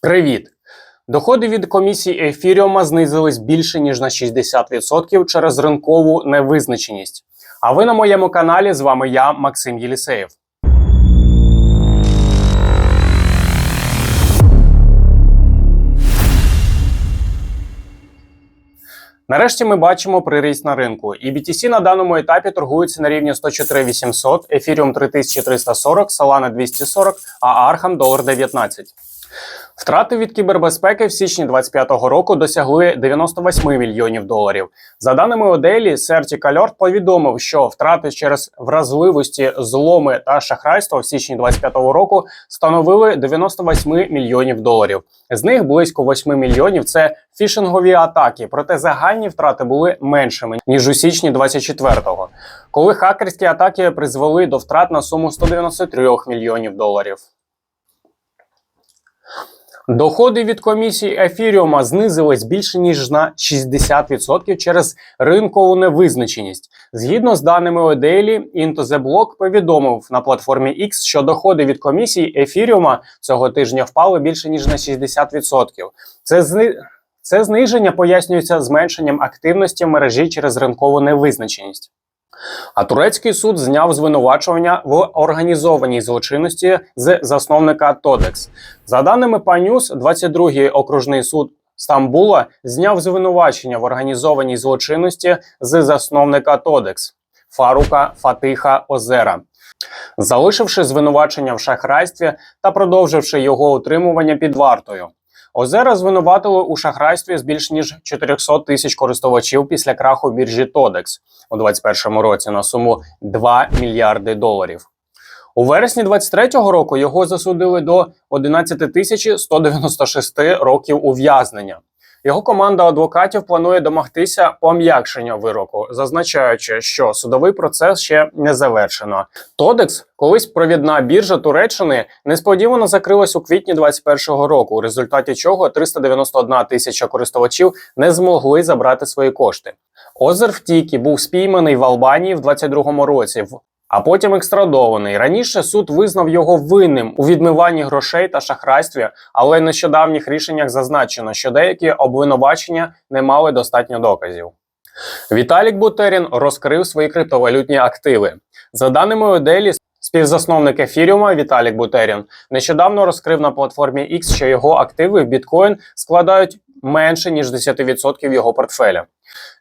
Привіт! Доходи від комісії ефіріума знизились більше ніж на 60% через ринкову невизначеність. А ви на моєму каналі з вами я, Максим Єлісеєв. Нарешті ми бачимо приріст на ринку. І BTC на даному етапі торгується на рівні 104 800, Ethereum 3340, Solana 240, а Arkham долар 19. Втрати від кібербезпеки в січні 2025 року досягли 98 мільйонів доларів. За даними Оделі, Alert повідомив, що втрати через вразливості, зломи та шахрайство в січні 2025 року становили 98 мільйонів доларів. З них близько 8 мільйонів це фішингові атаки, проте загальні втрати були меншими ніж у січні 24-го, коли хакерські атаки призвели до втрат на суму 193 мільйонів доларів. Доходи від комісії ефіріума знизились більше ніж на 60% через ринкову невизначеність. Згідно з даними Оделі, Into the повідомив на платформі X, що доходи від комісії ефіріума цього тижня впали більше ніж на 60%. Це зни... Це зниження пояснюється зменшенням активності мережі через ринкову невизначеність. А турецький суд зняв звинувачування в організованій злочинності з засновника Тодекс. За даними Панюс, 22-й окружний суд Стамбула зняв звинувачення в організованій злочинності з засновника Тодекс Фарука Фатиха Озера. Залишивши звинувачення в шахрайстві та продовживши його утримування під вартою. Озера звинуватили у шахрайстві з більш ніж 400 тисяч користувачів після краху біржі Тодекс у 2021 році на суму 2 мільярди доларів. У вересні 2023 року його засудили до 11 тисяч 196 років ув'язнення. Його команда адвокатів планує домогтися пом'якшення вироку, зазначаючи, що судовий процес ще не завершено. Тодекс, колись провідна біржа Туреччини, несподівано закрилась у квітні 2021 року, у результаті чого 391 тисяча користувачів не змогли забрати свої кошти. Озер втік і був спійманий в Албанії в 2022 році. А потім екстрадований. Раніше суд визнав його винним у відмиванні грошей та шахрайстві, але в нещодавніх рішеннях зазначено, що деякі обвинувачення не мали достатньо доказів. Віталік Бутерін розкрив свої криптовалютні активи. За даними Оделі, співзасновник ефіріума Віталік Бутерін нещодавно розкрив на платформі X, що його активи в біткоін складають менше ніж 10% його портфеля.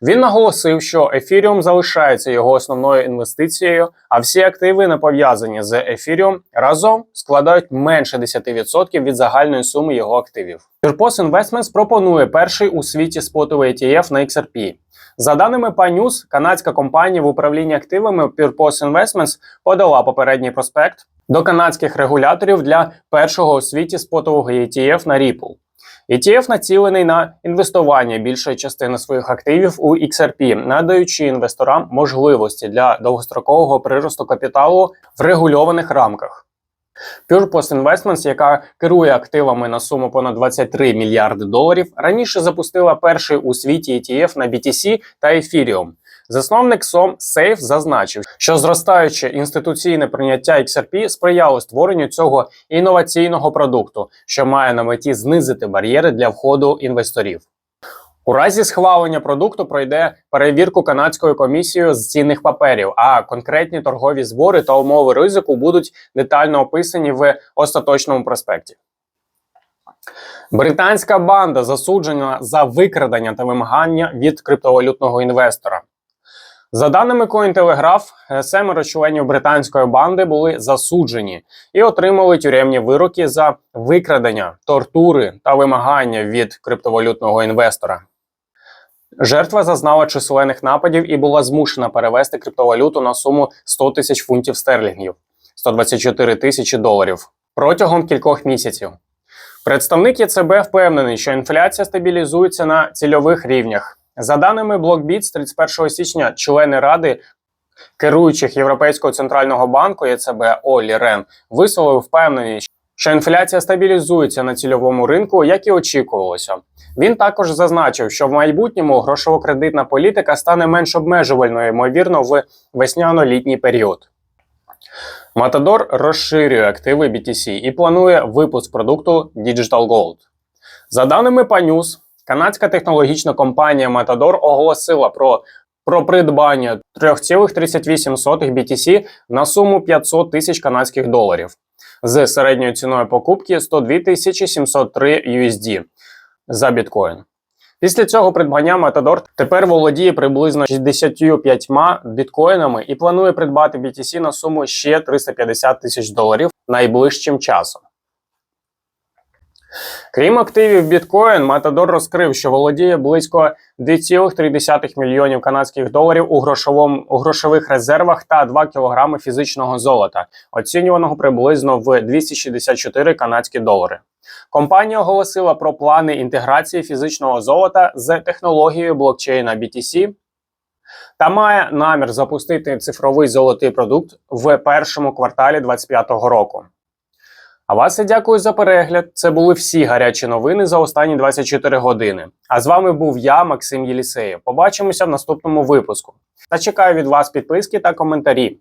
Він наголосив, що ефіріум залишається його основною інвестицією, а всі активи, не пов'язані з ефіріум, разом складають менше 10% від загальної суми його активів. Purpose Investments пропонує перший у світі спотовий ETF на XRP. За даними PayNews, канадська компанія в управлінні активами Purpose Investments подала попередній проспект до канадських регуляторів для першого у світі спотового ETF на Ripple. ETF націлений на інвестування більшої частини своїх активів у XRP, надаючи інвесторам можливості для довгострокового приросту капіталу в регульованих рамках. Purpose Investments, яка керує активами на суму понад 23 мільярди доларів, раніше запустила перший у світі ETF на BTC та Ethereum. Засновник Сом Сейф зазначив, що зростаюче інституційне прийняття XRP сприяло створенню цього інноваційного продукту, що має на меті знизити бар'єри для входу інвесторів. У разі схвалення продукту пройде перевірку канадською комісією з цінних паперів, а конкретні торгові збори та умови ризику будуть детально описані в остаточному проспекті. Британська банда засуджена за викрадення та вимагання від криптовалютного інвестора. За даними Cointelegraph, семеро членів британської банди були засуджені і отримали тюремні вироки за викрадення, тортури та вимагання від криптовалютного інвестора. Жертва зазнала численних нападів і була змушена перевести криптовалюту на суму 100 тисяч фунтів стерлінгів 124 тисячі доларів протягом кількох місяців. Представник ЄЦБ впевнений, що інфляція стабілізується на цільових рівнях. За даними BlockBit, з 31 січня члени ради керуючих Європейського центрального банку ЄЦБ Олі Рен висловив впевненість, що інфляція стабілізується на цільовому ринку, як і очікувалося. Він також зазначив, що в майбутньому грошово-кредитна політика стане менш обмежувальною, ймовірно, в весняно-літній період. Matador розширює активи BTC і планує випуск продукту Digital Gold. За даними Panus, канадська технологічна компанія Matador оголосила про, про придбання 3,38 BTC на суму 500 тисяч канадських доларів з середньою ціною покупки 102 тисячі 703 USD за біткоін. Після цього придбання Matador тепер володіє приблизно 65 біткоїнами і планує придбати BTC на суму ще 350 тисяч доларів найближчим часом. Крім активів біткоін, Matador розкрив, що володіє близько 2,3 мільйонів канадських доларів у, грошовому, у грошових резервах та 2 кілограми фізичного золота, оцінюваного приблизно в 264 канадські долари. Компанія оголосила про плани інтеграції фізичного золота з технологією блокчейна BTC та має намір запустити цифровий золотий продукт в першому кварталі 2025 року. А вас я дякую за перегляд. Це були всі гарячі новини за останні 24 години. А з вами був я, Максим Єлісеєв. Побачимося в наступному випуску. Та чекаю від вас підписки та коментарі.